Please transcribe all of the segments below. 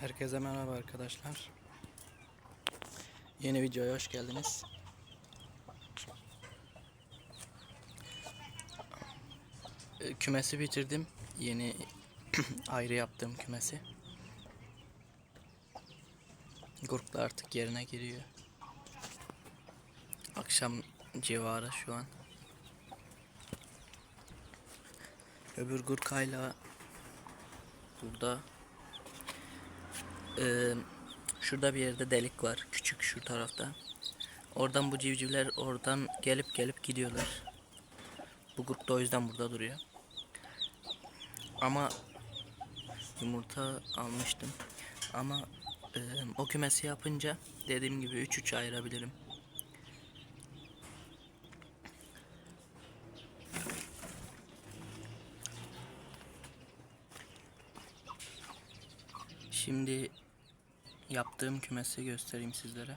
Herkese merhaba arkadaşlar. Yeni videoya hoş geldiniz. Ee, Kümesi bitirdim. Yeni ayrı yaptığım kümesi. Gurklar artık yerine giriyor. Akşam civarı şu an. Öbür gurkayla burada ee, şurada bir yerde delik var. Küçük şu tarafta. Oradan bu civcivler oradan gelip gelip gidiyorlar. Bu grup da o yüzden burada duruyor. Ama yumurta almıştım. Ama e, o kümesi yapınca dediğim gibi 3-3 ayırabilirim. Şimdi yaptığım kümesi göstereyim sizlere.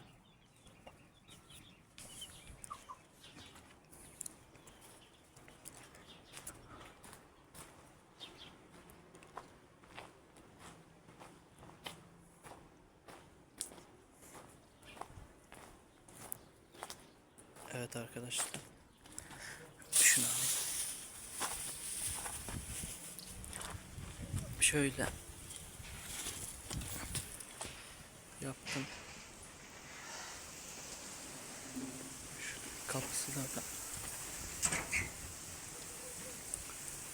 Evet arkadaşlar. Şunu alayım. Şöyle yaptım. Şu kapısı da da.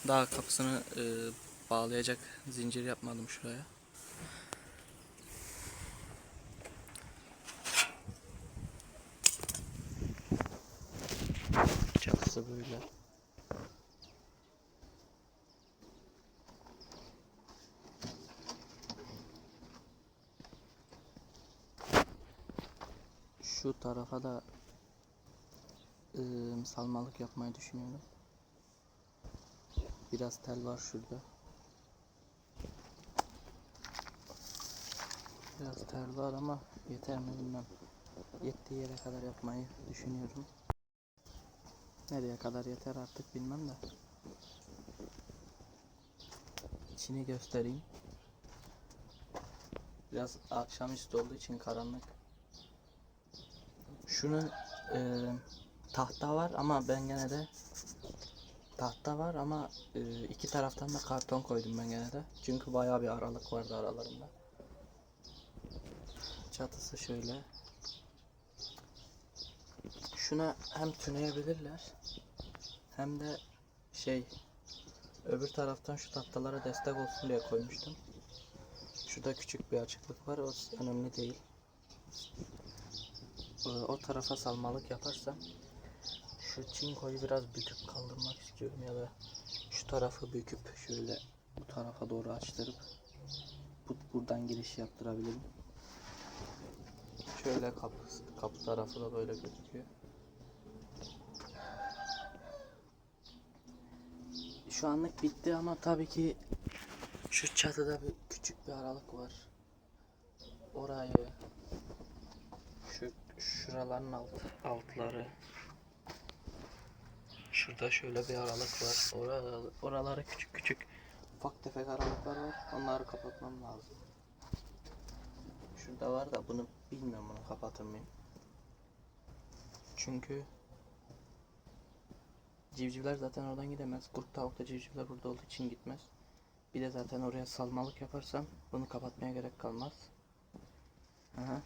Daha kapısını e, bağlayacak zincir yapmadım şuraya. Çatısı böyle. Şu tarafa da ıı, salmalık yapmayı düşünüyorum. Biraz tel var şurada. Biraz tel var ama yeter mi bilmem. Yettiği yere kadar yapmayı düşünüyorum. Nereye kadar yeter artık bilmem de. İçini göstereyim. Biraz akşamüstü olduğu için karanlık. Şunun e, tahta var ama ben gene de tahta var ama e, iki taraftan da karton koydum ben gene de. Çünkü bayağı bir aralık vardı aralarında. Çatısı şöyle. Şuna hem tüneyebilirler hem de şey öbür taraftan şu tahtalara destek olsun diye koymuştum. Şurada küçük bir açıklık var o önemli değil. Ee, o tarafa salmalık yaparsam şu çinkoyu biraz büküp kaldırmak istiyorum ya da şu tarafı büküp şöyle bu tarafa doğru açtırıp bu, buradan giriş yaptırabilirim. Şöyle kapı, kapı tarafı da böyle gözüküyor. Şu anlık bitti ama tabii ki şu çatıda bir küçük bir aralık var. Orayı şuraların alt, altları Şurada şöyle bir aralık var. Oralara, oralara küçük küçük ufak tefek aralıklar var. Onları kapatmam lazım. Şurada var da bunu bilmiyorum bunu kapatır mıyım. Çünkü civcivler zaten oradan gidemez. Kurt tavuk da civcivler burada olduğu için gitmez. Bir de zaten oraya salmalık yaparsam bunu kapatmaya gerek kalmaz. Aha.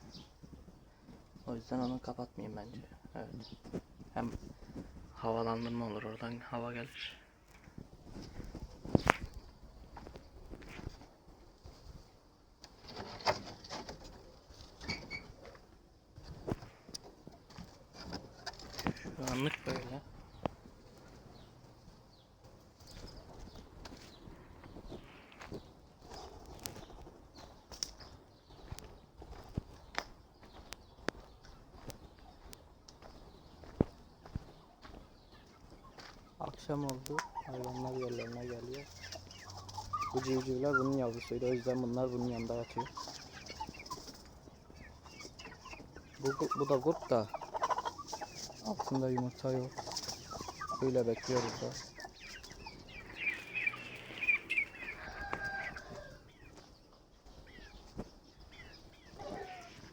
O yüzden onu kapatmayayım bence. Evet. Hem havalandırma olur oradan hava gelir. Şu anlık böyle. Akşam oldu. Hayvanlar yerlerine geliyor. Bu civcivler bunun yavrusuydu. O yüzden bunlar bunun yanında yatıyor. Bu, bu da kurt da altında yumurta yok. Öyle bekliyoruz da.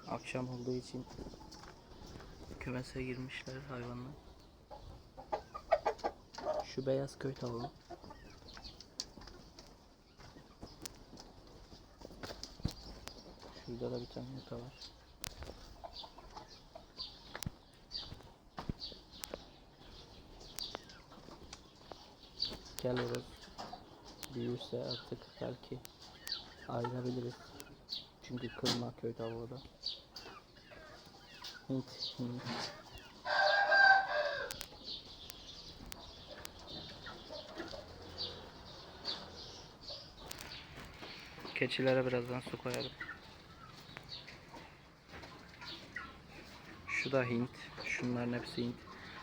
Akşam olduğu için kümese girmişler hayvanlar. Şu beyaz köy tavuğu. Şurada da bir tane yumurta var. Gel Oruz. Büyürse artık belki ayırabiliriz. Çünkü kırma köy tavuğu da. Hint, Hint. Keçilere birazdan su koyarım. Şu da Hint. Şunların hepsi Hint.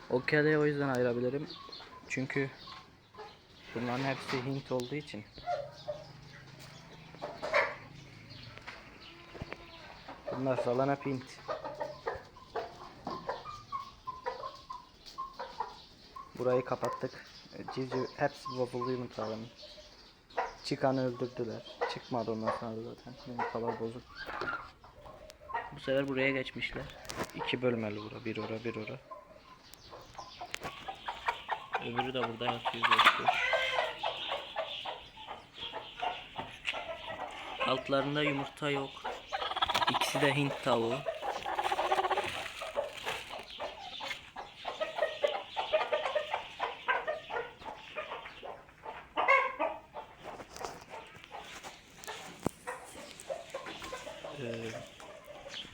O keleği o yüzden ayırabilirim. Çünkü bunların hepsi Hint olduğu için. Bunlar falan hep Hint. Burayı kapattık. Civciv hepsi bozuldu yumurtaların. Çıkanı öldürdüler. Çıkmadı ondan sonra zaten. Yumurtalar bozuk. Bu sefer buraya geçmişler. İki bölmeli bura. Bir ora bir ora. Öbürü de burada yatıyor. Altlarında yumurta yok. İkisi de Hint tavuğu. Ee,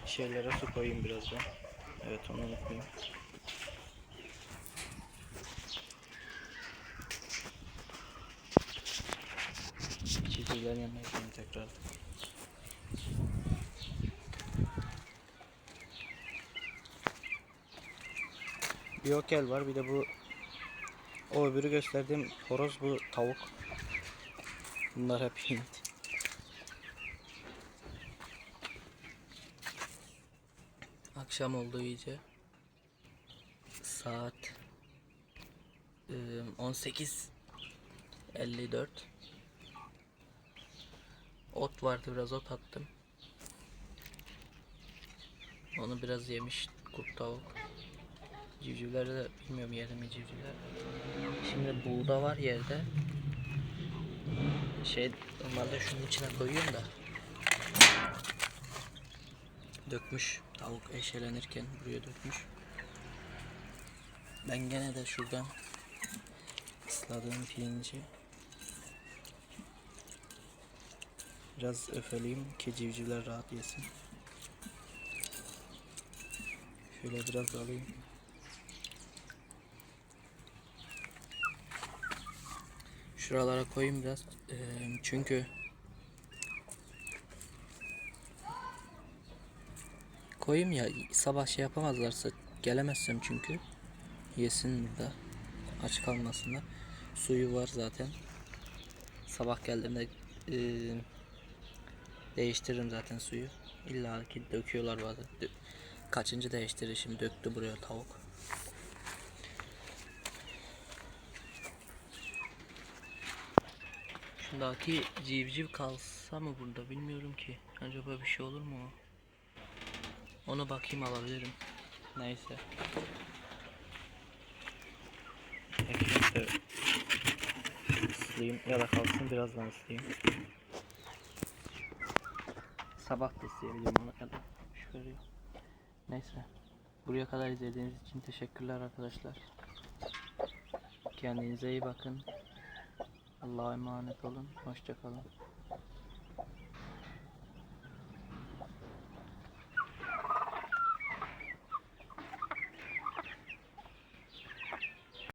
şeylere su koyayım birazdan. Evet onu unutmayayım. İçicilerin yanına gideyim tekrar. Bir okel var bir de bu o öbürü gösterdiğim horoz bu tavuk. Bunlar hep Hint. Akşam oldu iyice. Saat e, 18.54 Ot vardı biraz ot attım. Onu biraz yemiş kurt tavuk. Civcivleri de bilmiyorum yedi mi civcivler. Şimdi buğda var yerde. Şey normalde şunun içine koyuyorum da. Dökmüş. Tavuk eşelenirken buraya dökmüş. Ben gene de şuradan ısladığım pirinci biraz öfeleyeyim ki civcivler rahat yesin. Şöyle biraz alayım. Şuralara koyayım biraz. Çünkü koyayım ya sabah şey yapamazlarsa gelemezsem çünkü yesin burada aç kalmasınlar. Suyu var zaten. Sabah geldiğimde eee, değiştiririm zaten suyu. İlla ki döküyorlar bazen. Dö- Kaçıncı değiştirişim döktü buraya tavuk. Şundaki civciv kalsa mı burada bilmiyorum ki. Acaba bir şey olur mu? Onu bakayım alabilirim. Neyse. Ekmek de ıslayayım ya da kalsın birazdan ıslayayım. Sabah da ıslayabilirim ona kadar. Şöyle. Neyse. Buraya kadar izlediğiniz için teşekkürler arkadaşlar. Kendinize iyi bakın. Allah'a emanet olun. Hoşçakalın.